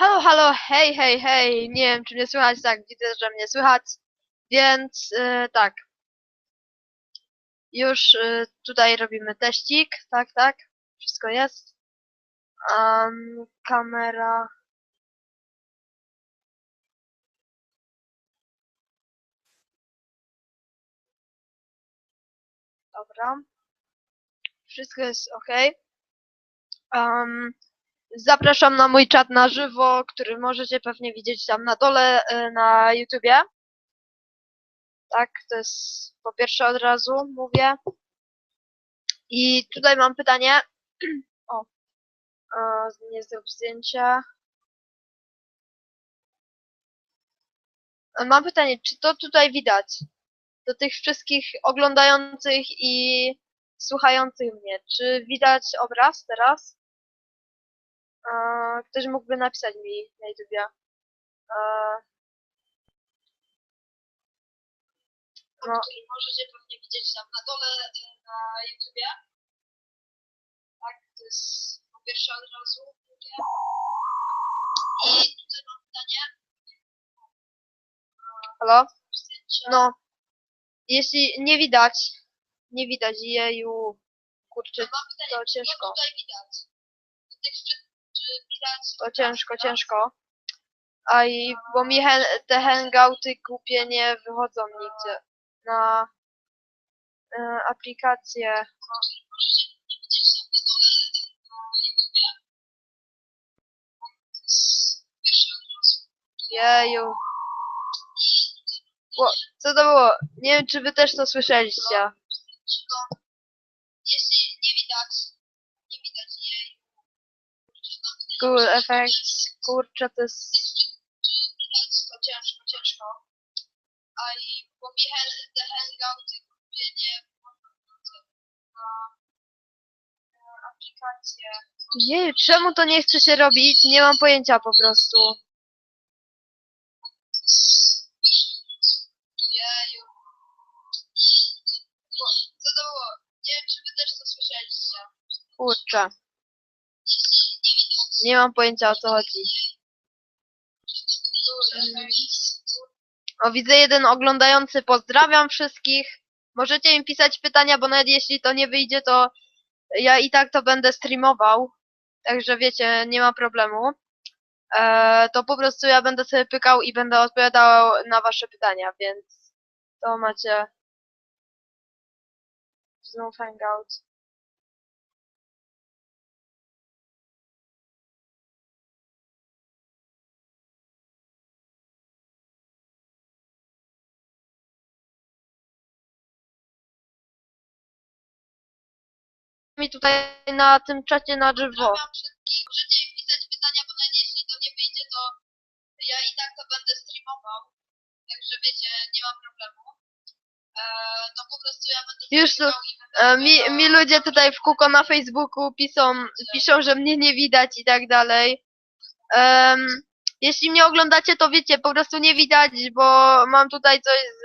Halo, halo, hej, hej, hej. Nie wiem, czy mnie słychać. Tak, widzę, że mnie słychać. Więc e, tak. Już e, tutaj robimy teścik. Tak, tak. Wszystko jest. Um, kamera. Dobra. Wszystko jest ok. Um, Zapraszam na mój czat na żywo, który możecie pewnie widzieć tam na dole y, na YouTubie. Tak, to jest po pierwsze od razu mówię. I tutaj mam pytanie. O, e, nie zrób zdjęcia. E, Mam pytanie, czy to tutaj widać? Do tych wszystkich oglądających i słuchających mnie. Czy widać obraz teraz? Ktoś mógłby napisać mi na YouTubie. No, możecie pewnie widzieć tam na dole e, na YouTubie. Tak, to jest po pierwsze od razu. I tutaj mam pytanie. Halo? No, jeśli nie widać, nie widać, jeju, kurczę, to ciężko. tutaj widać? To ciężko, ciężko. A i, bo mi hen, te hangouty głupie nie wychodzą nigdzie na e, aplikację. Jeju. Ło, co to było? Nie wiem, czy wy też to słyszeliście. Jeśli nie widać, nie widać jej. Cool effects, kurczę, to jest... To ciężko, ciężko. A i bo mi hel, te hangouty kupię nie na na aplikację. Jej, czemu to nie chce się robić? Nie mam pojęcia po prostu. Jeju. Bo, co to było? Nie wiem, czy wy też to słyszeliście. Kurczę. Nie mam pojęcia o co chodzi. O, widzę jeden oglądający. Pozdrawiam wszystkich. Możecie mi pisać pytania, bo nawet jeśli to nie wyjdzie, to ja i tak to będę streamował. Także wiecie, nie ma problemu. E, to po prostu ja będę sobie pykał i będę odpowiadał na wasze pytania, więc to macie znów hangout. Mi tutaj na tym czacie na żywo. Możecie pisać pytania, bo nawet jeśli to nie wyjdzie, to ja i tak to będę streamował. Także wiecie, nie ma problemu. Eee, to po prostu ja będę Już tu, e, mi, mi ludzie tutaj w kółko na Facebooku piszą, piszą, że mnie nie widać i tak dalej. Em, jeśli mnie oglądacie, to wiecie, po prostu nie widać, bo mam tutaj coś z,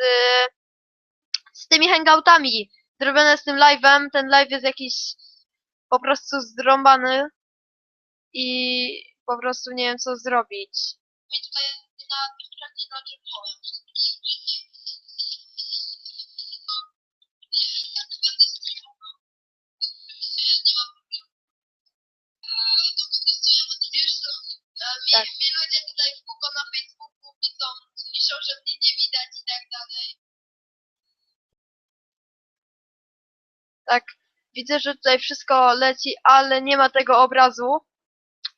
z tymi hangoutami zrobione z tym live'em. Ten live jest jakiś po prostu zrąbany i po prostu nie wiem co zrobić. Mi tutaj na na Tak, widzę, że tutaj wszystko leci, ale nie ma tego obrazu.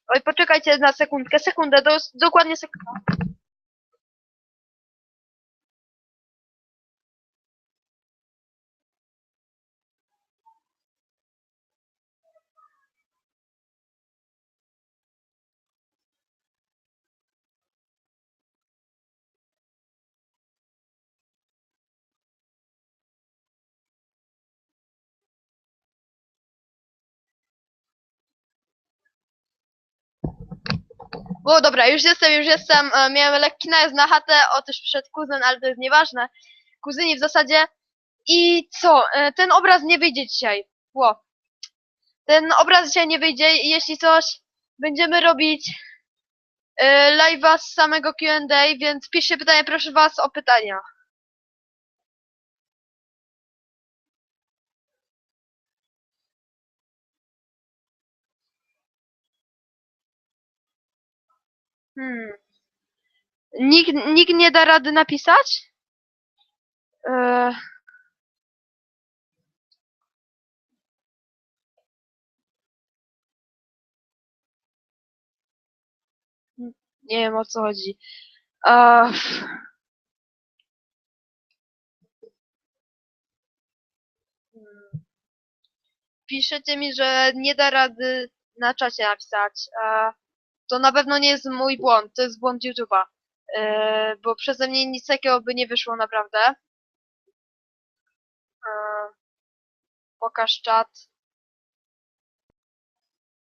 Oj, poczekajcie na sekundkę, sekundę, dos, dokładnie sekundę. O, dobra, już jestem, już jestem. E, miałem lekki najazd na chatę, o też przyszedł kuzyn, ale to jest nieważne. Kuzyni w zasadzie. I co? E, ten obraz nie wyjdzie dzisiaj. Ło. Ten obraz dzisiaj nie wyjdzie, jeśli coś będziemy robić yy, live'a z samego Q&A, więc piszcie pytania, proszę was o pytania. Hmm. Nikt, nikt nie da rady napisać? Yy, nie wiem o co chodzi. Eee. Piszecie mi, że nie da rady na czacie napisać. Eee, to na pewno nie jest mój błąd, to jest błąd YouTube'a. Eee, bo przeze mnie nic takiego by nie wyszło naprawdę. Eee, pokaż czat.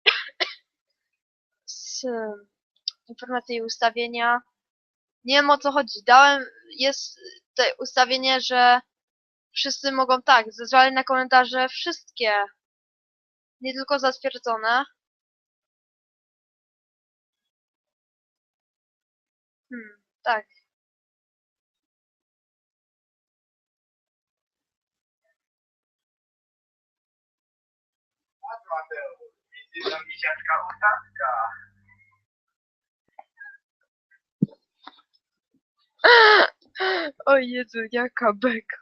Z informacje i ustawienia. Nie wiem o co chodzi. Dałem, jest ustawienie, że wszyscy mogą tak, zezwalać na komentarze wszystkie. Nie tylko zatwierdzone. Tak. Mateusz, wizyta misiaczka ostatka. O Jezu, jaka beka.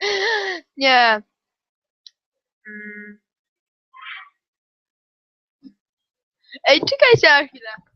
Nie. Mm. Ej, czekajcie na chwilę.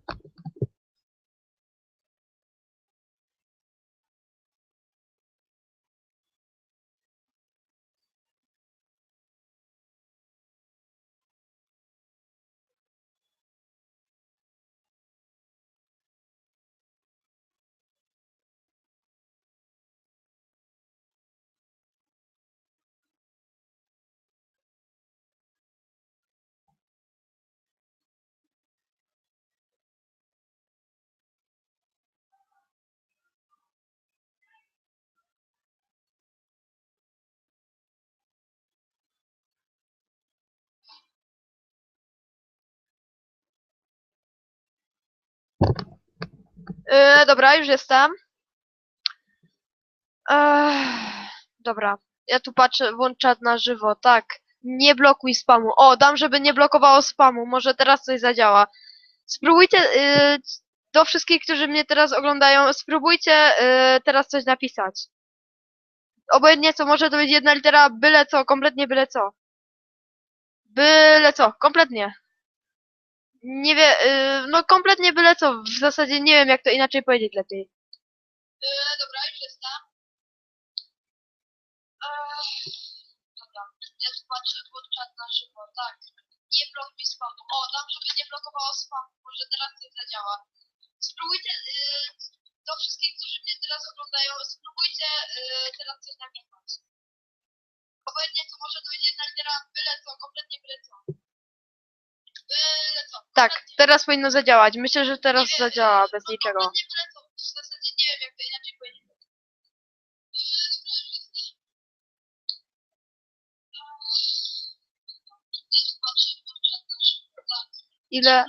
Yy, dobra, już jestem. Ech, dobra, ja tu patrzę, włącz czat na żywo, tak. Nie blokuj spamu. O, dam, żeby nie blokowało spamu. Może teraz coś zadziała. Spróbujcie, yy, do wszystkich, którzy mnie teraz oglądają, spróbujcie yy, teraz coś napisać. Obojętnie co, może to być jedna litera, byle co, kompletnie byle co. Byle co, kompletnie. Nie wie, yy, no kompletnie byle co, w zasadzie nie wiem jak to inaczej powiedzieć lepiej. Yy, dobra, już jestem. Eee, dobra, ja tu patrzę pod czat na żywo, tak. Nie blokuj spamu. O, dam, żeby nie blokowało spamu. Może teraz coś zadziała. Spróbujcie, yy, do wszystkich, którzy mnie teraz oglądają, spróbujcie yy, teraz coś napisać. Obojętnie co, może to będzie jedna litera, byle co, kompletnie byle co. Tak, teraz powinno zadziałać. Myślę, że teraz zadziała bez niczego. Ile?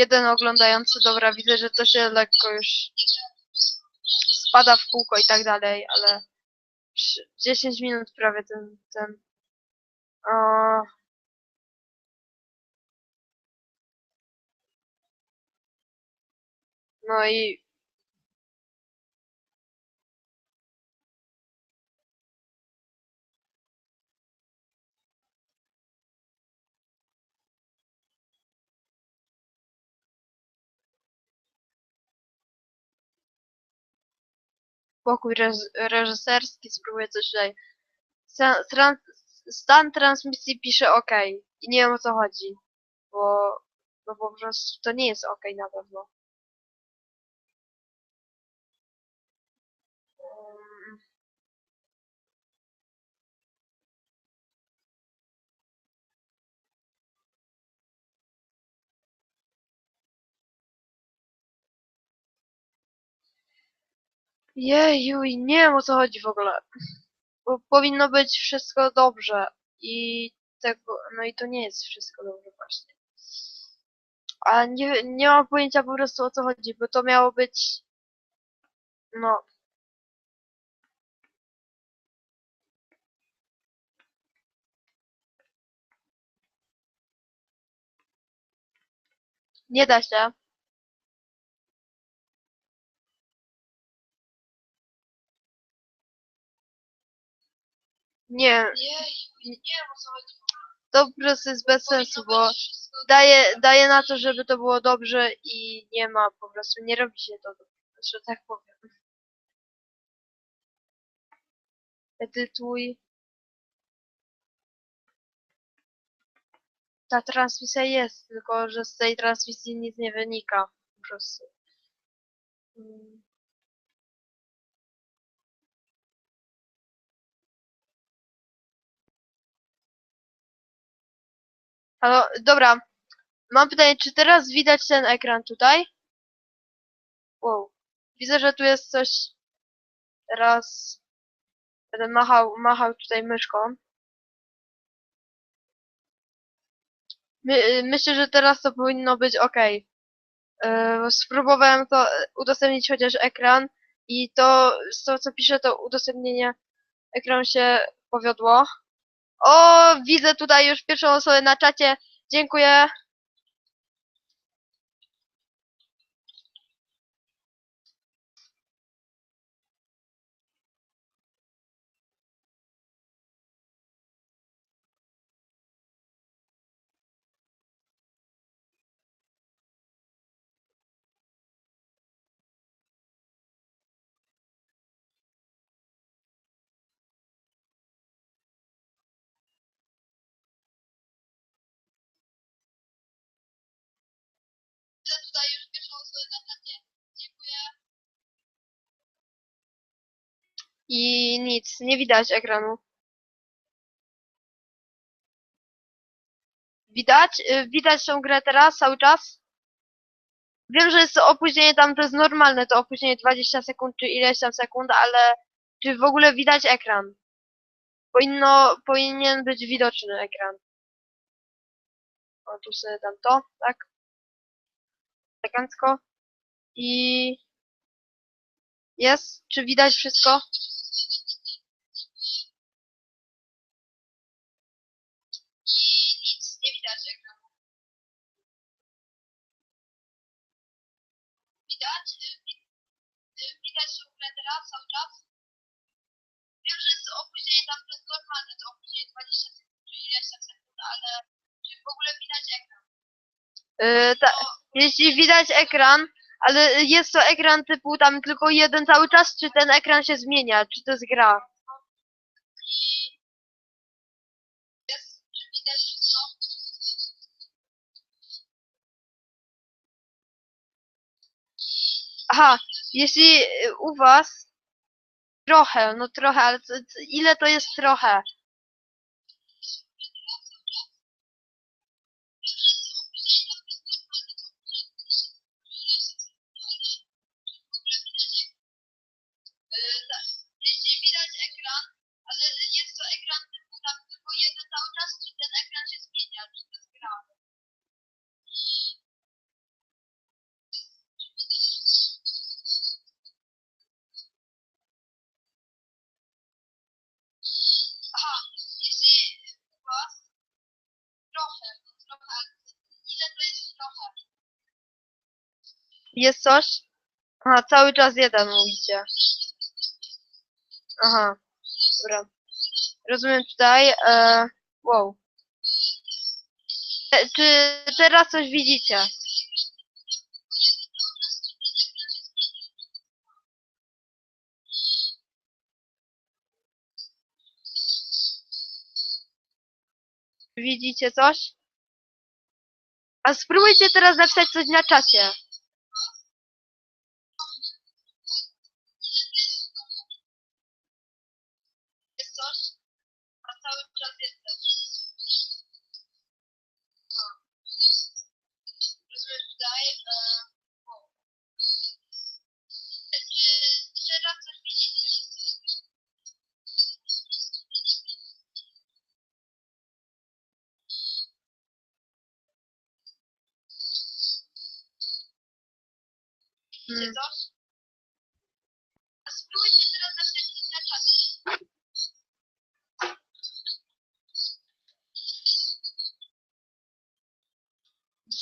Jeden oglądający, dobra, widzę, że to się lekko już spada w kółko i tak dalej, ale przy- 10 minut prawie ten, ten. O, no i pokój reż- reżyserski, spróbuję coś tutaj. Stan, stan transmisji pisze OK i nie wiem o co chodzi, bo, bo po prostu to nie jest OK na pewno. Jeju, i nie wiem o co chodzi w ogóle. Bo powinno być wszystko dobrze i tego, no i to nie jest wszystko dobrze właśnie. A nie, nie mam pojęcia po prostu o co chodzi, bo to miało być, no, nie da się. Nie, Jej, nie wiem o co chodzi. to po prostu jest bez sensu, bo daje, daje na to, żeby to było dobrze i nie ma po prostu, nie robi się to, że tak powiem. Edytuj. Ta transmisja jest, tylko że z tej transmisji nic nie wynika. Po prostu. Mm. Halo, dobra. Mam pytanie, czy teraz widać ten ekran tutaj? Wow. Widzę, że tu jest coś. Teraz będę machał, machał tutaj myszką. My, myślę, że teraz to powinno być ok. Spróbowałem to udostępnić chociaż ekran i to tego co pisze to udostępnienie ekranu się powiodło. O, widzę tutaj już pierwszą osobę na czacie. Dziękuję. Widzę tutaj już pierwszą osobę na czacie. Dziękuję. I nic, nie widać ekranu. Widać? Y, Widać tą grę teraz cały czas? Wiem, że jest to opóźnienie tam, to jest normalne, to opóźnienie 20 sekund czy ileś tam sekund, ale czy w ogóle widać ekran? Powinno, powinien być widoczny ekran. O, tu sobie dam to, tak? Elegancko. I... Jest? Czy widać wszystko? I nic, nie widać ekranu. Widać? Wi- Widać tą grę teraz cały czas? Wiem, że jest opóźnienie tam, to jest normalne, to opóźnienie 20 sekund czy ileś sekund, ale czy w ogóle widać ekran? Yy, ta, To jeśli widać ekran, ale jest to ekran typu tam tylko jeden cały czas, czy ten ekran się zmienia, czy to jest gra? Aha, jeśli u was trochę, no trochę, ale ile to jest trochę? Jest coś? Aha, cały czas jeden mówicie. Aha, dobra. Rozumiem tutaj, e, wow. E, czy teraz coś widzicie? Widzicie coś? A spróbujcie teraz napisać coś na czacie. Widzicie Mm. coś? A spróbujcie teraz na czacie.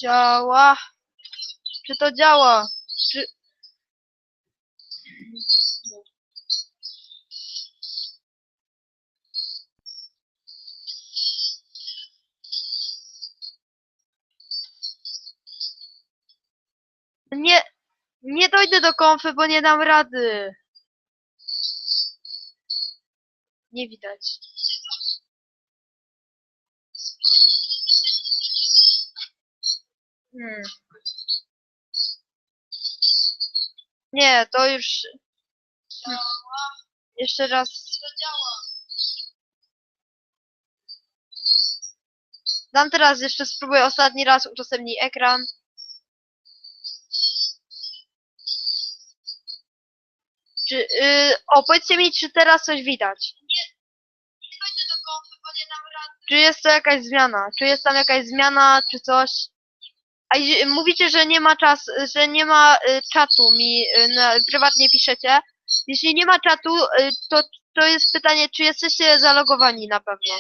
Działa. Czy to działa? Czy... Nie, nie dojdę do konfy, bo nie dam rady. Nie widać. Hmm. Nie, to już. Hmm. Jeszcze raz. Dam teraz jeszcze spróbuję ostatni raz udostępnij ekran. Czy, yy, o, powiedzcie mi, czy teraz coś widać? Nie dojdę do konfy, bo nie dam rady. Czy jest to jakaś zmiana? Czy jest tam jakaś zmiana, czy coś? A i- mówicie, że nie ma czas, że nie ma y, czatu mi y, na, prywatnie piszecie. Jeśli nie ma czatu, y, to, to jest pytanie, czy jesteście zalogowani na pewno.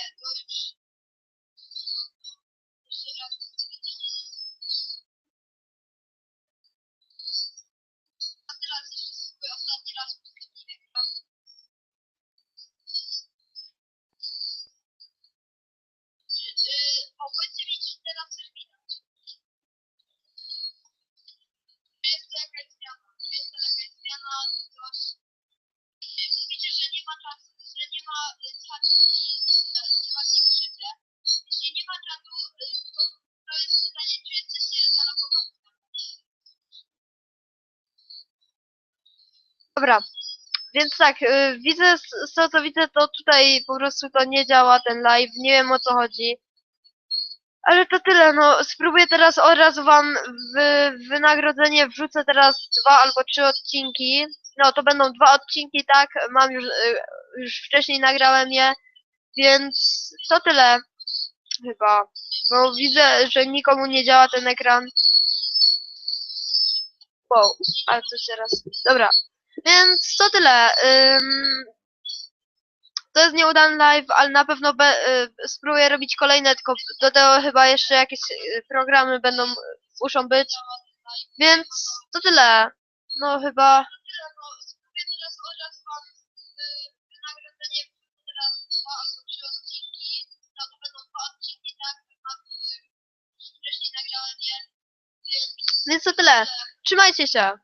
Dobra. Więc tak, y, widzę, z tego co widzę, to tutaj po prostu to nie działa ten live, nie wiem o co chodzi. Ale to tyle, no spróbuję teraz od razu wam w wynagrodzenie wrzucę teraz dwa albo trzy odcinki. No to będą dwa odcinki, tak, mam już, y, już wcześniej nagrałem je, więc to tyle chyba. Bo widzę, że nikomu nie działa ten ekran. Wow, ale coś teraz. Dobra. Więc to tyle. Ym, to jest nieudany live, ale na pewno be, y, spróbuję robić kolejne, tylko do tego chyba jeszcze jakieś y, programy będą, muszą być. Więc to tyle. No chyba. Więc to tyle. Trzymajcie się.